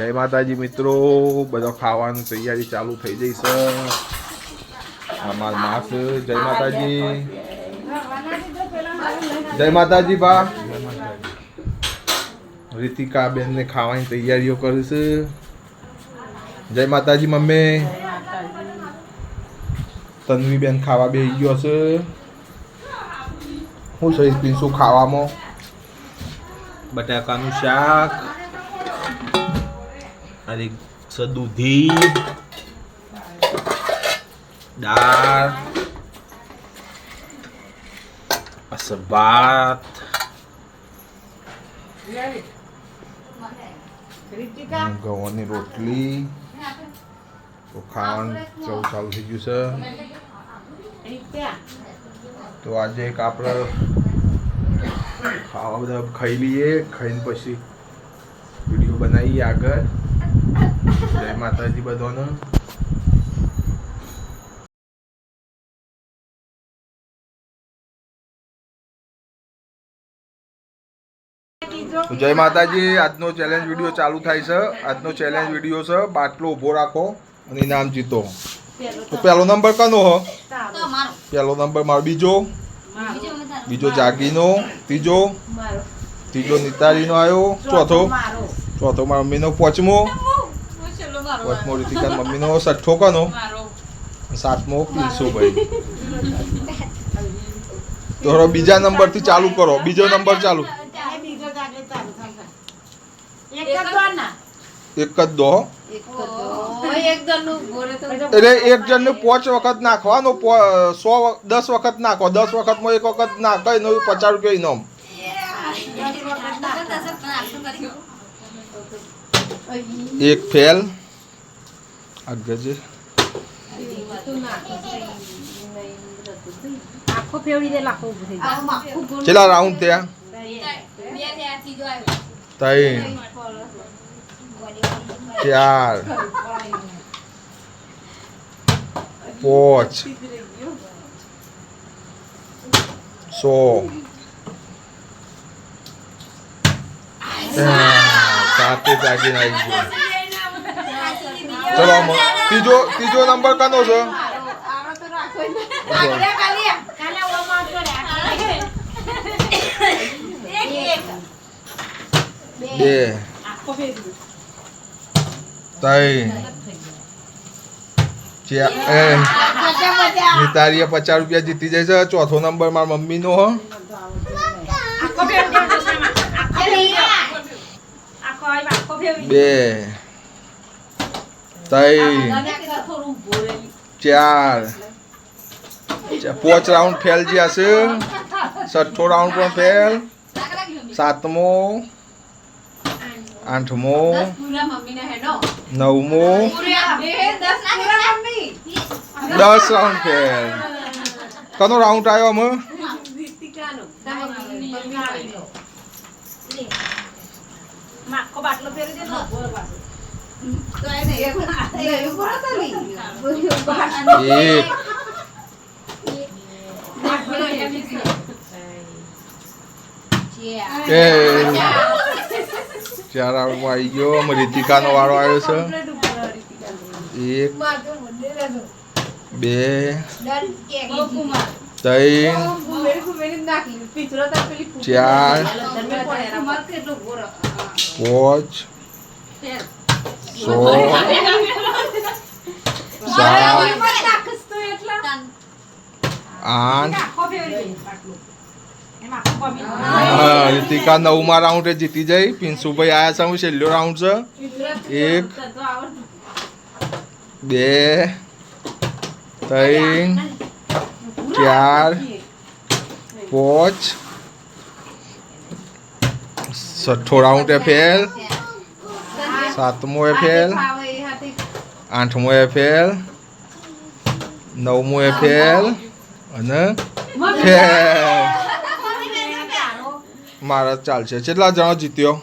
જય માતાજી મિત્રો, બધો ખાવાની તૈયારી ચાલુ થઈ જઈ છે. અમાર માસ જય માતાજી. જય માતાજી બા. રીતિકા બેન ને ખાવાની તૈયારીઓ કરીશ જય માતાજી મમ્મી. તન્વી બેન ખાવા બે ગયો છે. હું છે પીશું ખાવામાં. બટાકાનું શાક. અને છે દૂધી દાળ ભાત. ઘઉંની રોટલી. તો ખાવાનું ચૌ ચાલુ થઈ ગયું છે. તો આજે એક આપણે ખાવા બધા ખાઈ લઈએ. ખાઈને પછી વીડિયો બનાવીએ આગળ. જય માતાજી બધાને. જય માતાજી આજનો ચેલેન્જ વીડિયો ચાલુ થાય છે. આજનો ચેલેન્જ વીડિયો છે બાટલો ઊભો રાખો અને ઇનામ જીતો. તો પહેલો નંબર કનો હો? પહેલો નંબર મારો. બીજો? બીજો જાગીનો ત્રીજો? ત્રીજો નિતારીનો આવ્યો. ચોથો? ચોથો મારા. મમ્મીનો પાંચમો? પાંચમો રીતિકા મમ્મીનો છઠ્ઠો કનો સાતમો પિન્સુભાઈ તો બીજા નંબરથી ચાલુ કરો. બીજો નંબર ચાલુ. એક જ દો. એટલે એક જણને પાંચ વખત નાખવાનો સો દસ વખત નાખો. દસ વખતમાં એક વખત નાખો એનો પચાસ રૂપિયા ઇનામ. એક ફેલ. જાય. કેટલા રાઉન્ડ થયા? ત્રણ ચાર. પાંચ. સો. સાતે જાગીને આવી ગયો. ચલો આમાં ત્રીજો ત્રીજો નંબર કનો છે? બે. ત્રણ નિતારીએ પચાસ રૂપિયા જીતી જાય છે. ચોથો નંબર મારા મમ્મીનો હો. આખો ફેવડી દે દશામાં. આખો ફેવડી દે. આખો આવ્યો, આખો ફેવડી દે. બે ત્રણ ચાર પાંચ રાઉન્ડ ફેલ જ્યાં છે છઠ્ઠો રાઉન્ડ પણ ફેલ સાતમો આઠમો નવમો દસ રાઉન્ડ ફેલ કનો રાઉન્ડ આવ્યો અમે બાટલો ફેરવી ચાર રાઉન્ડમાં આવી ગયો અમે રીતિકાનો વારો આવ્યો છે એક બે ત્રણ ચાર પાંચ સો સાત રીતિકા નવમા રાઉન્ડે જીતી જઈ. પિન્સુભાઈ આયા છે, હું છેલ્લો રાઉન્ડ છે. એક, બે, ત્રણ, ચાર, પાંચ. છઠ્ઠો રાઉન્ડ ફેલ સાતમો એ ફેલ. આઠમો એ ફેલ. નવમો એ ફેલ. અને ફેલ. મારા ચાલશે. કેટલા જણો જીત્યો?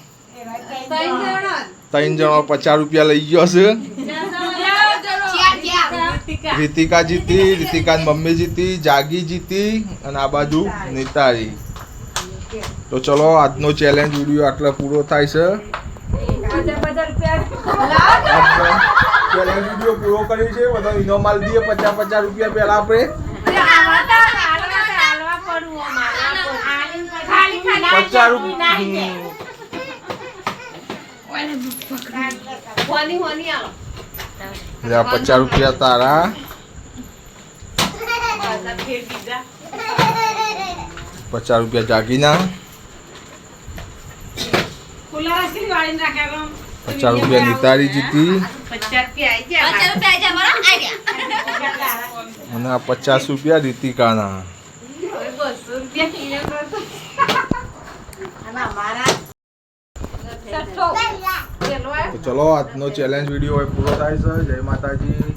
ત્રણ જણો પચાસ રૂપિયા લઈ ગયો છે. રીતિકા જીતી રીતિકા મમ્મી જીતી, જાગી જીતી, અને આ બાજુ નિતારી. તો ચલો, આજનો ચેલેન્જ વીડિયો આટલો પૂરો થાય છે. પૂરો કર્યો છે બધા ઇનામ આલ દઈએ પચાસ પચાસ રૂપિયા પહેલા આપણે પચાસ રૂપિયા પચાસ રૂપિયા તારા પચાસ રૂપિયા જાગીના ખુલ્લા રાખી વાળીને રાખ્યા. પચાસ રૂપિયા નિતારી જીતી. અને આ પચાસ રૂપિયા રીતિકાના. તો ચલો આજનો ચેલેન્જ વીડિયો પૂરો થાય છે. જય માતાજી.